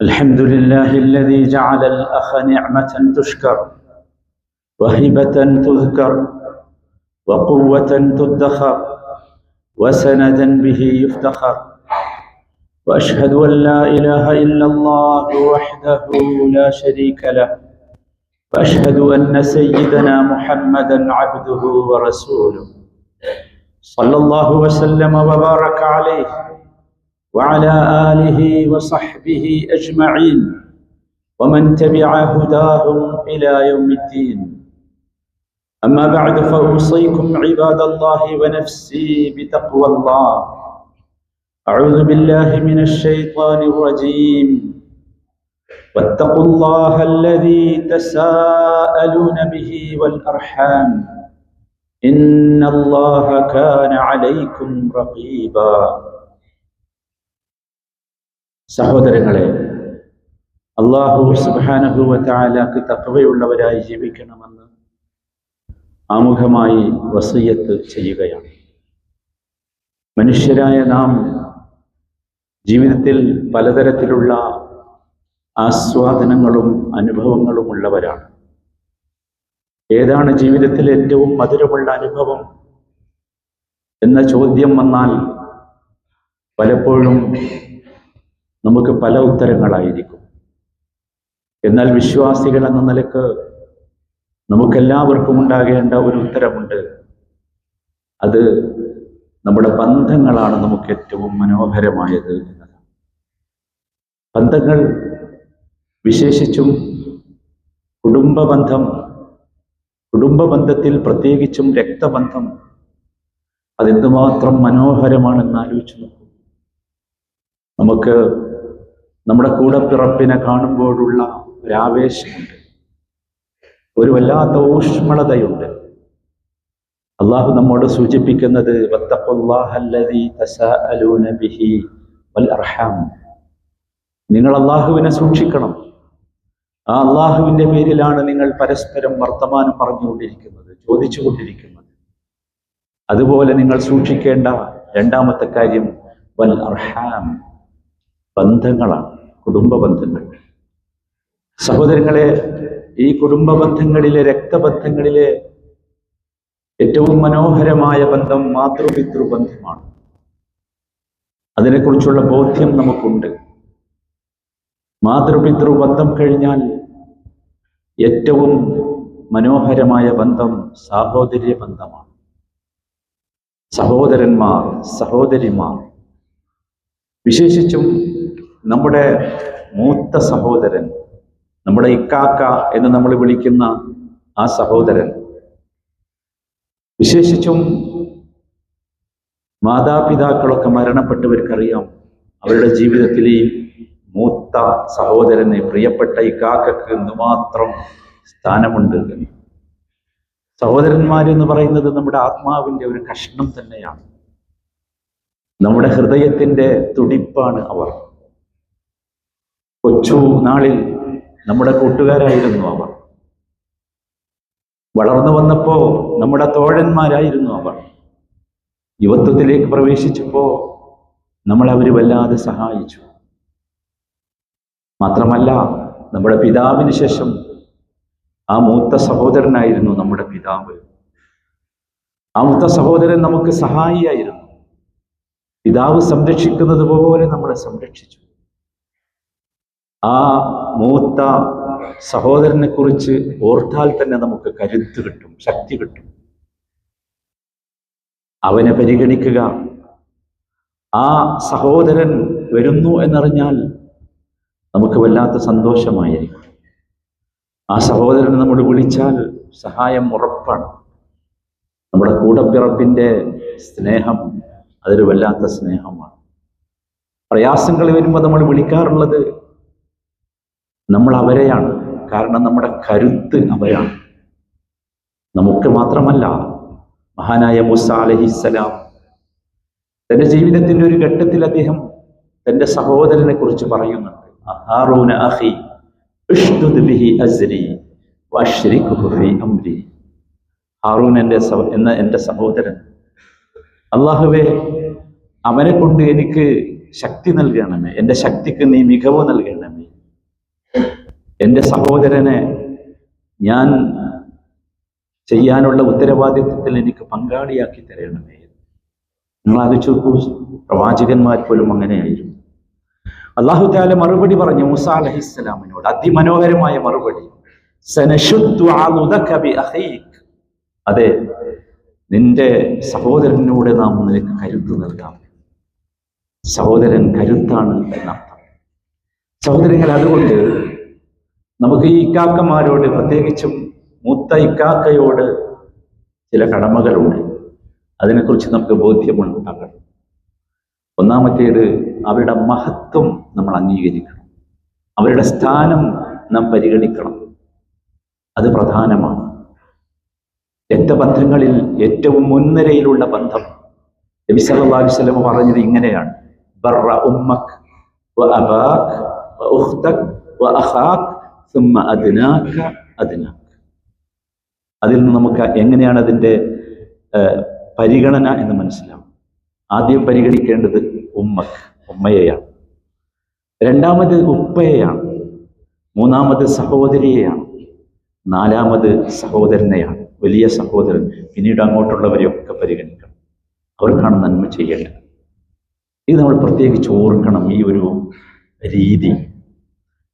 الحمد لله الذي جعل الأخ نعمة تشكر وهبة تذكر وقوة تدخر وسندا به يفتخر. وأشهد أن لا إله إلا الله وحده لا شريك له. وأشهد أن سيدنا محمدا عبده ورسوله. صلى الله وسلم وبارك عليه وعلى آله وصحبه أجمعين ومن تبع هداهم إلى يوم الدين. أما بعد فأوصيكم عباد الله ونفسي بتقوى الله. أعوذ بالله من الشيطان الرجيم. واتقوا الله الذي تساءلون به والأرحام. സഹോദരങ്ങളെ അള്ളാഹു സുബ്ഹാനഹു താലാക്ക് തക്കവയുള്ളവരായി ജീവിക്കണമെന്ന് ആമുഖമായി വസീയത്ത് ചെയ്യുകയാണ്. മനുഷ്യരായ നാം ജീവിതത്തിൽ പലതരത്തിലുള്ള ആസ്വാദനങ്ങളും അനുഭവങ്ങളും ഉള്ളവരാണ് ഏതാണ് ജീവിതത്തിൽ ഏറ്റവും മധുരമുള്ള അനുഭവം? എന്ന ചോദ്യം വന്നാൽ പലപ്പോഴും നമുക്ക് പല ഉത്തരങ്ങളായിരിക്കും. എന്നാൽ വിശ്വാസികൾ എന്ന നിലയ്ക്ക് നമുക്കെല്ലാവർക്കും ഉണ്ടാകേണ്ട ഒരു ഉത്തരമുണ്ട്. അത് നമ്മുടെ ബന്ധങ്ങളാണ് നമുക്ക് ഏറ്റവും മനോഹരമായത് ബന്ധങ്ങൾ വിശേഷിച്ചും കുടുംബബന്ധം കുടുംബബന്ധത്തിൽ പ്രത്യേകിച്ചും രക്തബന്ധം അതെന്തുമാത്രം മനോഹരമാണെന്ന് ആലോചിച്ചു നോക്കൂ. നമുക്ക് നമ്മുടെ കൂടപ്പിറപ്പിനെ കാണുമ്പോഴുള്ള ഒരാവേശമുണ്ട്. ഒരു വല്ലാത്ത ഊഷ്മളതയുണ്ട്. അള്ളാഹു നമ്മോട് സൂചിപ്പിക്കുന്നത് നിങ്ങൾ അള്ളാഹുവിനെ സൂക്ഷിക്കണം. ആ അള്ളാഹുവിന്റെ പേരിലാണ് നിങ്ങൾ പരസ്പരം വർത്തമാനം പറഞ്ഞുകൊണ്ടിരിക്കുന്നത് ചോദിച്ചുകൊണ്ടിരിക്കുന്നത്. അതുപോലെ നിങ്ങൾ സൂക്ഷിക്കേണ്ട രണ്ടാമത്തെ കാര്യം വൽ അർഹാം ബന്ധങ്ങളാണ് കുടുംബ ബന്ധങ്ങൾ. സഹോദരങ്ങളെ ഈ കുടുംബ ബന്ധങ്ങളിലെ രക്തബന്ധങ്ങളിലെ ഏറ്റവും മനോഹരമായ ബന്ധം മാതൃപിതൃ ബന്ധമാണ്. അതിനെക്കുറിച്ചുള്ള ബോധ്യം നമുക്കുണ്ട്. മാതൃപിതൃ ബന്ധം കഴിഞ്ഞാൽ ഏറ്റവും മനോഹരമായ ബന്ധം സാഹോദര്യ ബന്ധമാണ്. സഹോദരന്മാർ സഹോദരിമാർ. വിശേഷിച്ചും നമ്മുടെ മൂത്ത സഹോദരൻ നമ്മുടെ ഇക്കാക്ക എന്ന് നമ്മൾ വിളിക്കുന്ന ആ സഹോദരൻ. വിശേഷിച്ചും മാതാപിതാക്കളൊക്കെ മരണപ്പെട്ടവർക്കറിയാം അവരുടെ ജീവിതത്തിൽ ഈ മൂത്ത സഹോദരന് പ്രിയപ്പെട്ട ഇക്കാക്കക്ക് എന്തുമാത്രം സ്ഥാനമുണ്ട് സഹോദരന്മാരെന്ന് പറയുന്നത് നമ്മുടെ ആത്മാവിന്റെ ഒരു കഷ്ണം തന്നെയാണ്. നമ്മുടെ ഹൃദയത്തിന്റെ തുടിപ്പാണ് അവർ. കൊച്ചു നാളിൽ നമ്മുടെ കൂട്ടുകാരായിരുന്നു അവർ. വളർന്നു വന്നപ്പോ നമ്മുടെ തോഴന്മാരായിരുന്നു അവർ. യുവത്വത്തിലേക്ക് പ്രവേശിച്ചപ്പോൾ നമ്മളവർ വല്ലാതെ സഹായിച്ചു. മാത്രമല്ല നമ്മുടെ പിതാവിന് ശേഷം ആ മൂത്ത സഹോദരനായിരുന്നു നമ്മുടെ പിതാവ്. ആ മൂത്ത സഹോദരൻ നമുക്ക് സഹായിയായിരുന്നു. പിതാവ് സംരക്ഷിക്കുന്നത് പോലെ നമ്മളെ സംരക്ഷിച്ചു. ആ മൂത്ത സഹോദരനെ കുറിച്ച് ഓർത്താൽ തന്നെ നമുക്ക് കരുത്ത് കിട്ടും ശക്തി കിട്ടും. അവനെ പരിഗണിക്കുക. ആ സഹോദരൻ വരുന്നു എന്നറിഞ്ഞാൽ നമുക്ക് വല്ലാത്ത സന്തോഷമായിരിക്കും. ആ സഹോദരൻ നമ്മൾ വിളിച്ചാൽ സഹായം ഉറപ്പാണ്. നമ്മുടെ കൂടപ്പിറപ്പിന്റെ സ്നേഹം അതൊരു വല്ലാത്ത സ്നേഹമാണ്. പ്രയാസങ്ങൾ വരുമ്പോൾ നമ്മൾ വിളിക്കാറുള്ളത് നമ്മൾ അവരെയാണ്. കാരണം നമ്മുടെ കരുത്ത് അവരാണ്. നമുക്ക് മാത്രമല്ല മഹാനായ മുസ അലഹിസ്സലാം തന്റെ ജീവിതത്തിന്റെ ഒരു ഘട്ടത്തിൽ അദ്ദേഹം തന്റെ സഹോദരനെ കുറിച്ച് പറയുന്നുണ്ട്. ഹാറൂന അഹി ബിഹി അസ്രി ഫീ അംരി ഹാറൂൻ എന്റെ എന്ന എന്റെ സഹോദരൻ. അള്ളാഹുവെ അവനെ കൊണ്ട് എനിക്ക് ശക്തി നൽകണമേ. എന്റെ ശക്തിക്ക് നീ മികവ് നൽകണമേ. എന്റെ സഹോദരനെ ഞാൻ ചെയ്യാനുള്ള ഉത്തരവാദിത്വത്തിൽ എനിക്ക് പങ്കാളിയാക്കി തരണമേ. നോക്കൂ പ്രവാചകന്മാർ പോലും അങ്ങനെയായിരുന്നു. അള്ളാഹു താല മറുപടി പറഞ്ഞു മൂസ അലഹിസ്സലാമിനോട് അതിമനോഹരമായ മറുപടി. അതെ നിന്റെ സഹോദരനോട് നാം നിനക്ക് കരുത്ത് നൽകാം. സഹോദരൻ കരുത്താണ് എന്നർത്ഥം. സഹോദരങ്ങൾ അതുകൊണ്ട് നമുക്ക് ഈ ഇക്കാക്കന്മാരോട് പ്രത്യേകിച്ചും മൂത്ത ഇക്കാക്കയോട് ചില കടമകളുണ്ട്. അതിനെക്കുറിച്ച് നമുക്ക് ബോധ്യമുണ്ടാകണം. ഒന്നാമത്തേത് അവരുടെ മഹത്വം നമ്മൾ അംഗീകരിക്കണം. അവരുടെ സ്ഥാനം നാം പരിഗണിക്കണം. അത് പ്രധാനമാണ്. രക്തബന്ധങ്ങളിൽ ഏറ്റവും മുൻനിരയിലുള്ള ബന്ധം നബി സല്ലല്ലാഹു അലൈഹി വസല്ലം പറഞ്ഞത് ഇങ്ങനെയാണ്. ബറ വ വ വ അതിൽ നിന്ന് നമുക്ക് എങ്ങനെയാണ് അതിന്റെ പരിഗണന എന്ന് മനസ്സിലാവും. ആദ്യം പരിഗണിക്കേണ്ടത് ഉമ്മക്ക് ഉമ്മയെയാണ്. രണ്ടാമത് ഉപ്പയെയാണ്. മൂന്നാമത് സഹോദരിയെയാണ്. നാലാമത് സഹോദരനെയാണ്. വലിയ സഹോദരൻ. പിന്നീട് അങ്ങോട്ടുള്ളവരെയൊക്കെ പരിഗണിക്കണം. അവർക്കാണ് നന്മ ചെയ്യേണ്ടത്. ഇത് നമ്മൾ പ്രത്യേകിച്ച് ഓർക്കണം ഈ ഒരു രീതി.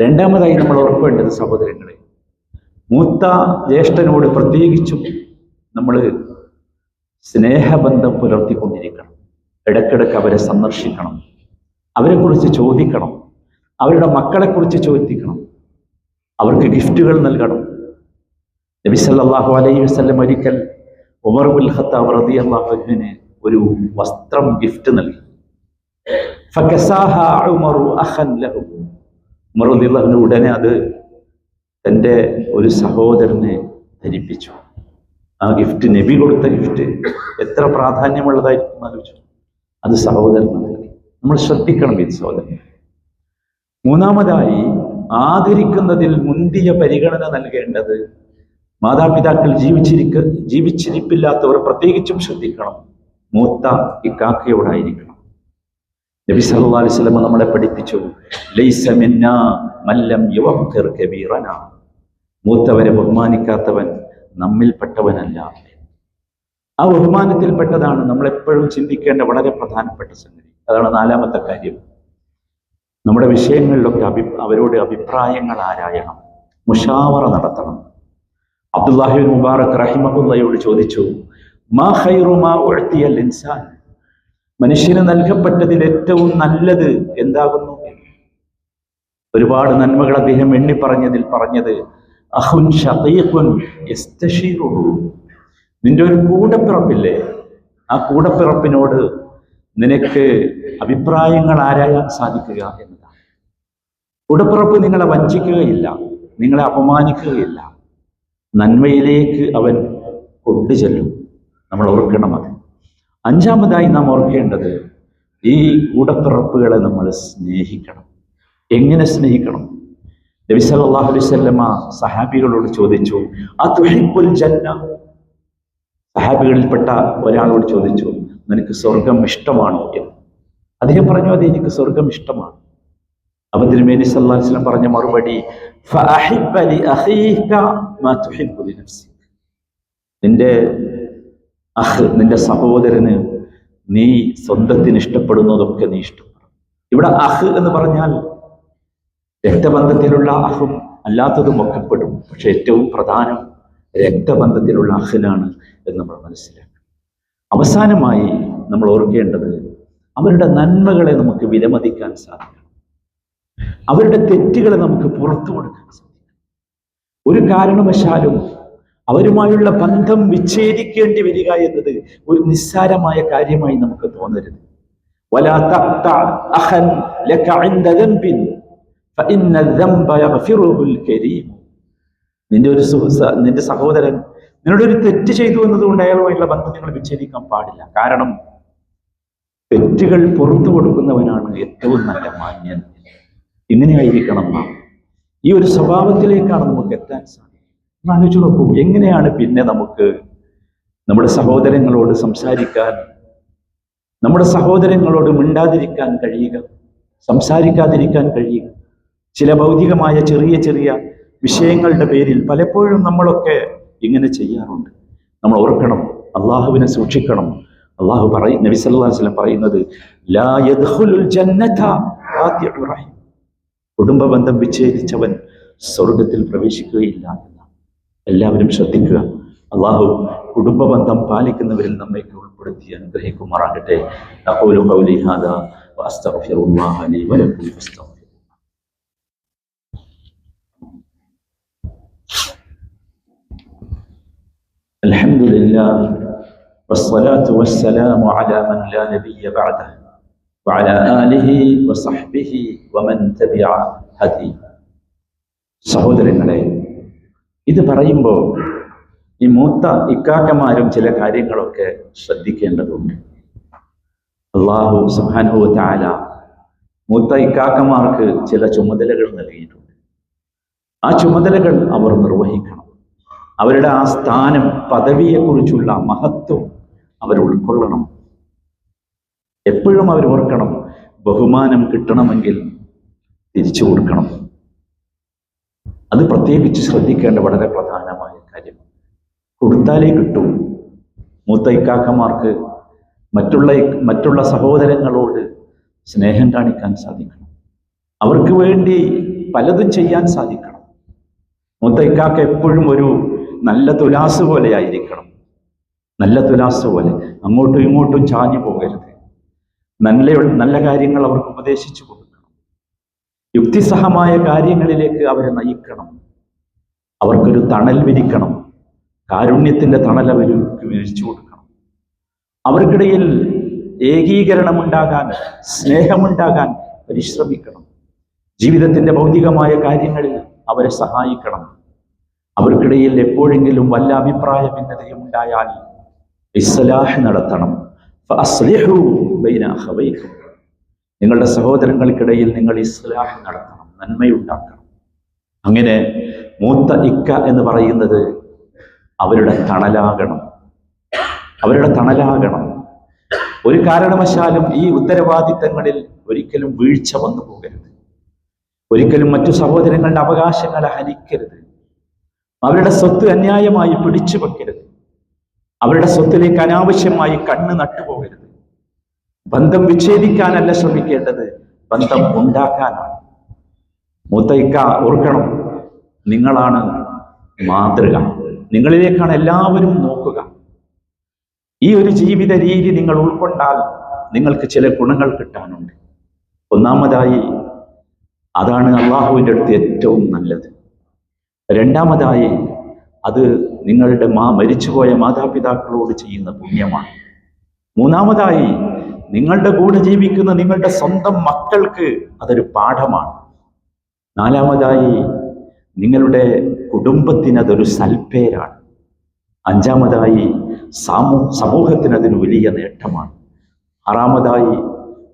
രണ്ടാമതായി നമ്മൾ ഓർക്കേണ്ടത് സഹോദരങ്ങളെ. മൂത്ത ജ്യേഷ്ഠനോട് പ്രത്യേകിച്ചും നമ്മൾ സ്നേഹബന്ധം പുലർത്തിക്കൊണ്ടിരിക്കണം. ഇടയ്ക്കിടയ്ക്ക് അവരെ സന്ദർശിക്കണം. അവരെക്കുറിച്ച് ചോദിക്കണം. അവരുടെ മക്കളെക്കുറിച്ച് ചോദിക്കണം. അവർക്ക് ഗിഫ്റ്റുകൾ നൽകണം. നബി സല്ലല്ലാഹു അലൈഹി വസല്ലം ഒരിക്കൽ ഉമർ ബിൻ ഖത്താബ് റളിയല്ലാഹു അള്ളാഹുവിന് ഒരു വസ്ത്രം ഗിഫ്റ്റ് നൽകി. ഉടനെ അത് തന്റെ ഒരു സഹോദരനെ ധരിപ്പിച്ചു. ആ ഗിഫ്റ്റ് നബി കൊടുത്ത ഗിഫ്റ്റ് എത്ര പ്രാധാന്യമുള്ളതായിരിക്കും ആലോചിച്ചു. അത് സഹോദരന് നമ്മൾ ശ്രദ്ധിക്കണം ഇത് സഹോദരൻ മൂന്നാമതായി ആദരിക്കുന്നതിൽ മുന്തിയ പരിഗണന നൽകേണ്ടത് മാതാപിതാക്കൾ ജീവിച്ചിരിക്ക ജീവിച്ചിരിപ്പില്ലാത്തവർ പ്രത്യേകിച്ചും ശ്രദ്ധിക്കണം. മൂത്ത ഇക്കാക്കയോടായിരിക്കണം നബി സല്ലല്ലാഹു അലൈഹി നമ്മളെ പഠിപ്പിച്ചു ലൈസ മല്ലം യുവഖിർ കബീറന. മൂത്തവരെ ബഹുമാനിക്കാത്തവൻ നമ്മിൽപ്പെട്ടവനല്ല ആ ബഹുമാനത്തിൽപ്പെട്ടതാണ് നമ്മൾ എപ്പോഴും ചിന്തിക്കേണ്ട വളരെ പ്രധാനപ്പെട്ട സംഗതി. അതാണ് നാലാമത്തെ കാര്യം. നമ്മുടെ വിഷയങ്ങളിലൊക്കെ അഭി അവരോട് അഭിപ്രായങ്ങൾ ആരായണം? മുഷാവറ നടത്തണം. അബ്ദുല്ലാഹിബിൻ മുബാറക് റഹിമഹുല്ലയോട് ചോദിച്ചു മാ ഹൈറുമാ ഉഅ്തിയൽ ഇൻസാൻ മനുഷ്യന് നൽകപ്പെട്ടതിൽ ഏറ്റവും നല്ലത് എന്താകുന്നു? ഒരുപാട് നന്മകൾ അദ്ദേഹം എണ്ണി പറഞ്ഞതിൽ പറഞ്ഞത് അഹുൻ യസ്തശീറുഹു. നിന്റെ ഒരു കൂടപ്പിറപ്പില്ലേ? ആ കൂടപ്പിറപ്പിനോട് നിനക്ക് അഭിപ്രായങ്ങൾ ആരായാൻ സാധിക്കുക എന്നതാണ്. കൂടപ്പിറപ്പ് നിങ്ങളെ വഞ്ചിക്കുകയില്ല നിങ്ങളെ അപമാനിക്കുകയില്ല. നന്മയിലേക്ക് അവൻ കൊണ്ടുചെല്ലും. നമ്മൾ ഓർക്കണം അത്. അഞ്ചാമതായി നാം ഓർക്കേണ്ടത് ഈ കൂടപ്പിറപ്പുകളെ നമ്മൾ സ്നേഹിക്കണം. എങ്ങനെ സ്നേഹിക്കണം? നബി സല്ലല്ലാഹു അലൈഹി വസല്ലമ സഹാബികളോട് ചോദിച്ചു ആ അതുഹിബ്ബുൽ ജന്ന സഹാബികളിൽപ്പെട്ട ഒരാളോട് ചോദിച്ചു നിനക്ക് സ്വർഗം ഇഷ്ടമാണോ? എന്ന്. അദ്ദേഹം പറഞ്ഞു അതെ എനിക്ക് സ്വർഗം ഇഷ്ടമാണ്. അപ്പൊ തിരുമേനി സല്ലാസ്ലം പറഞ്ഞ മറുപടി നിന്റെ അഹ് നിന്റെ സഹോദരന് നീ സ്വന്തത്തിന് ഇഷ്ടപ്പെടുന്നതൊക്കെ നീ ഇഷ്ടപ്പെടും ഇവിടെ അഹ് എന്ന് പറഞ്ഞാൽ രക്തബന്ധത്തിലുള്ള അഹും അല്ലാത്തതും ഒക്കെ പെടും പക്ഷെ ഏറ്റവും പ്രധാനം രക്തബന്ധത്തിലുള്ള അഹിലാണ് എന്ന് നമ്മൾ മനസ്സിലാക്കണം. അവസാനമായി നമ്മൾ ഓർക്കേണ്ടത് അവരുടെ നന്മകളെ നമുക്ക് വിലമതിക്കാൻ സാധിക്കണം. അവരുടെ തെറ്റുകളെ നമുക്ക് പുറത്തു കൊടുക്കാൻ സാധിക്കും ഒരു കാരണവശാലും അവരുമായുള്ള ബന്ധം വിച്ഛേദിക്കേണ്ടി വരിക എന്നത് ഒരു നിസ്സാരമായ കാര്യമായി നമുക്ക് തോന്നരുത്. വലാ നിന്റെ ഒരു നിന്റെ സഹോദരൻ നിന്നോട് ഒരു തെറ്റ് ചെയ്തു എന്നതുകൊണ്ട് അയാളുമായുള്ള ബന്ധം നിങ്ങൾ വിച്ഛേദിക്കാൻ പാടില്ല. കാരണം തെറ്റുകൾ പുറത്തു കൊടുക്കുന്നവനാണ് ഏറ്റവും നല്ല മാന്യൻ. ഇങ്ങനെയായിരിക്കണം നാം. ഈ ഒരു സ്വഭാവത്തിലേക്കാണ് നമുക്ക് എത്താൻ സാധിക്കുന്നത് ആലോചിച്ച് നോക്കൂ എങ്ങനെയാണ് പിന്നെ നമുക്ക് നമ്മുടെ സഹോദരങ്ങളോട് സംസാരിക്കാൻ നമ്മുടെ സഹോദരങ്ങളോട് മിണ്ടാതിരിക്കാൻ കഴിയുക സംസാരിക്കാതിരിക്കാൻ കഴിയുക? ചില ഭൗതികമായ ചെറിയ ചെറിയ വിഷയങ്ങളുടെ പേരിൽ പലപ്പോഴും നമ്മളൊക്കെ ഇങ്ങനെ ചെയ്യാറുണ്ട്. നമ്മൾ ഓർക്കണം അള്ളാഹുവിനെ സൂക്ഷിക്കണം. അള്ളാഹു പറയ നബി പറയുന്നത് കുടുംബ ബന്ധം വിച്ഛേദിച്ചവൻ സ്വർഗത്തിൽ പ്രവേശിക്കുകയില്ല എന്നാണ്. എല്ലാവരും ശ്രദ്ധിക്കുക അള്ളാഹു കുടുംബ ബന്ധം പാലിക്കുന്നവരിൽ നമ്മെ ഉൾപ്പെടുത്തി അനുഗ്രഹിക്കുമാറാകട്ടെ. അഖൂലു الحمد لله والصلاة والسلام على من لا نبي بعده وعلى آله وصحبه ومن تبع هديه സഹോദരങ്ങളെ ഇത് പറയുമ്പോൾ ഈ മൂത്ത ഇക്കാക്കമാരും ചില കാര്യങ്ങളൊക്കെ ശ്രദ്ധിക്കേണ്ടതുണ്ട് അള്ളാഹു സുബ്ഹാനഹു താല മൂത്ത ഇക്കാക്കമാർക്ക് ചില ചുമതലകൾ നൽകിയിട്ടുണ്ട് ആ ചുമതലകൾ അവർ നിർവഹിക്കണം അവരുടെ ആ സ്ഥാനം പദവിയെക്കുറിച്ചുള്ള മഹത്വം അവർ ഉൾക്കൊള്ളണം. എപ്പോഴും അവർ ഓർക്കണം ബഹുമാനം കിട്ടണമെങ്കിൽ തിരിച്ചു കൊടുക്കണം. അത് പ്രത്യേകിച്ച് ശ്രദ്ധിക്കേണ്ട വളരെ പ്രധാനമായ കാര്യം. കൊടുത്താലേ കിട്ടൂ. മൂത്ത ഇക്കാക്കമാർക്ക് മറ്റുള്ള മറ്റുള്ള സഹോദരങ്ങളോട് സ്നേഹം കാണിക്കാൻ സാധിക്കണം. അവർക്ക് വേണ്ടി പലതും ചെയ്യാൻ സാധിക്കണം. മൂത്ത ഇക്കാക്ക എപ്പോഴും ഒരു നല്ല തുലാസ് പോലെ ആയിരിക്കണം. നല്ല തുലാസ് പോലെ. അങ്ങോട്ടും ഇങ്ങോട്ടും ചാഞ്ഞു പോകരുത്. നല്ല നല്ല കാര്യങ്ങൾ അവർക്ക് ഉപദേശിച്ചു കൊടുക്കണം. യുക്തിസഹമായ കാര്യങ്ങളിലേക്ക് അവരെ നയിക്കണം. അവർക്കൊരു തണൽ വിരിക്കണം. കാരുണ്യത്തിന്റെ തണൽ അവർക്ക് വിരിച്ചു കൊടുക്കണം. അവർക്കിടയിൽ ഏകീകരണമുണ്ടാകാൻ സ്നേഹമുണ്ടാകാൻ പരിശ്രമിക്കണം. ജീവിതത്തിന്റെ ഭൗതികമായ കാര്യങ്ങളിൽ അവരെ സഹായിക്കണം. അവർക്കിടയിൽ എപ്പോഴെങ്കിലും വല്ല അഭിപ്രായ ഭിന്നതയും ഉണ്ടായാൽ ഇസ്ലാഹ് നടത്തണം. നിങ്ങളുടെ സഹോദരങ്ങൾക്കിടയിൽ നിങ്ങൾ ഇസ്ലാഹ് നടത്തണം നന്മയുണ്ടാക്കണം. അങ്ങനെ മൂത്ത ഇക്ക എന്ന് പറയുന്നത് അവരുടെ തണലാകണം. അവരുടെ തണലാകണം. ഒരു കാരണവശാലും ഈ ഉത്തരവാദിത്തങ്ങളിൽ ഒരിക്കലും വീഴ്ച വന്നു പോകരുത്. ഒരിക്കലും മറ്റു സഹോദരങ്ങളുടെ അവകാശങ്ങളെ ഹനിക്കരുത്. അവരുടെ സ്വത്ത് അന്യായമായി പിടിച്ചു വെക്കരുത്. അവരുടെ സ്വത്തിലേക്ക് അനാവശ്യമായി കണ്ണ് നട്ടുപോകരുത്. ബന്ധം വിച്ഛേദിക്കാനല്ല ശ്രമിക്കേണ്ടത്. ബന്ധം ഉണ്ടാക്കാനാണ്. മൂത്തയിക്ക ഓർക്കണം നിങ്ങളാണ് മാതൃക. നിങ്ങളിലേക്കാണ് എല്ലാവരും നോക്കുക. ഈ ഒരു ജീവിത രീതി നിങ്ങൾ ഉൾക്കൊണ്ടാൽ നിങ്ങൾക്ക് ചില ഗുണങ്ങൾ കിട്ടാനുണ്ട്. ഒന്നാമതായി അതാണ് അള്ളാഹുവിന്റെ അടുത്ത് ഏറ്റവും നല്ലത്. രണ്ടാമതായി അത് നിങ്ങളുടെ മാ മരിച്ചുപോയ മാതാപിതാക്കളോട് ചെയ്യുന്ന പുണ്യമാണ്. മൂന്നാമതായി നിങ്ങളുടെ കൂടെ ജീവിക്കുന്ന നിങ്ങളുടെ സ്വന്തം മക്കൾക്ക് അതൊരു പാഠമാണ്. നാലാമതായി നിങ്ങളുടെ കുടുംബത്തിന് അതൊരു സൽപ്പേരാണ്. അഞ്ചാമതായി സാമൂ സമൂഹത്തിന് അതൊരു വലിയ നേട്ടമാണ്. ആറാമതായി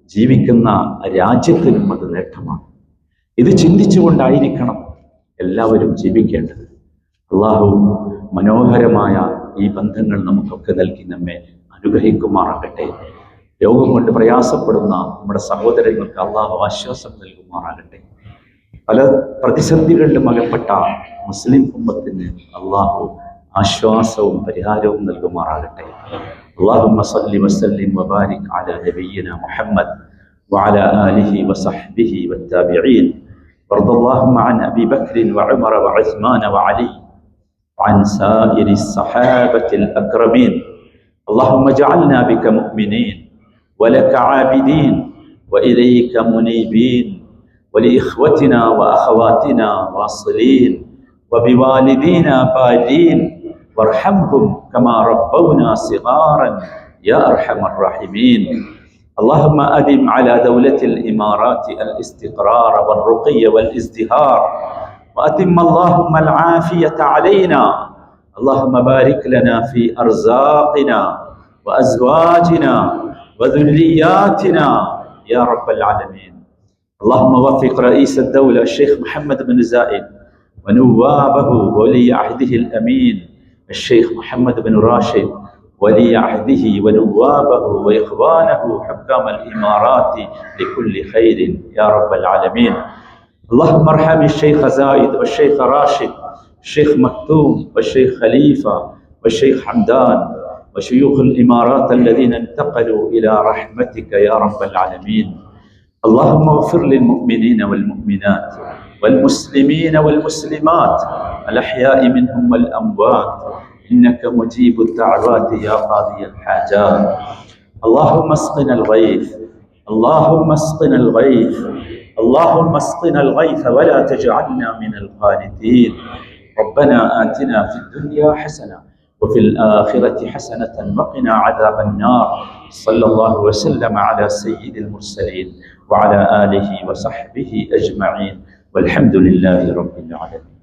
ജീവിക്കുന്ന രാജ്യത്തിനും അത് നേട്ടമാണ്. ഇത് ചിന്തിച്ചുകൊണ്ടായിരിക്കണം എല്ലാവരും ജീവിക്കേണ്ടത് അള്ളാഹു മനോഹരമായ ഈ ബന്ധങ്ങൾ നമുക്കൊക്കെ നൽകി നമ്മെ അനുഗ്രഹിക്കുമാറാകട്ടെ രോഗം കൊണ്ട് പ്രയാസപ്പെടുന്ന നമ്മുടെ സഹോദരങ്ങൾക്ക് അള്ളാഹു ആശ്വാസം നൽകുമാറാകട്ടെ പല പ്രതിസന്ധികളിലും അകപ്പെട്ട മുസ്ലിം കുടുംബത്തിന് അള്ളാഹു ആശ്വാസവും പരിഹാരവും നൽകുമാറാകട്ടെ اللهم صل وسلم وبارك على نبينا محمد وعلى آله وصحبه والتابعين وارض اللهم عن أبي بكر وعمر وعثمان وعلي وعن سائر الصحابة الأكرمين. اللهم اجعلنا بك مؤمنين ولك عابدين وإليك منيبين ولإخوتنا وأخواتنا واصلين وبوالدينا بارين وارحمهم كما ربونا صغارا يا أرحم الراحمين. اللهم أدم على دولة الإمارات الاستقرار والرقي والازدهار وأتم اللهم العافية علينا. اللهم بارك لنا في أرزاقنا وأزواجنا وذرياتنا يا رب العالمين. اللهم وفق رئيس الدولة الشيخ محمد بن زايد ونوابه وولي عهده الأمين الشيخ محمد بن راشد ولي عهده ونوابه وإخوانه حكام الإمارات لكل خير يا رب العالمين. اللهم ارحم الشيخ زايد والشيخ راشد الشيخ مكتوم والشيخ خليفة والشيخ حمدان وشيوخ الإمارات الذين انتقلوا إلى رحمتك يا رب العالمين. اللهم اغفر للمؤمنين والمؤمنات والمسلمين والمسلمات الأحياء منهم والأموات إنك مجيب الدعوات يا قاضي الحاجات. اللهم اسقنا الغيث اللهم اسقنا الغيث اللهم اسقنا الغيث ولا تجعلنا من القانتين. ربنا آتنا في الدنيا حسنة وفي الآخرة حسنة وقنا عذاب النار. صلى الله وسلم على سيد المرسلين وعلى آله وصحبه أجمعين. والحمد لله رب العالمين.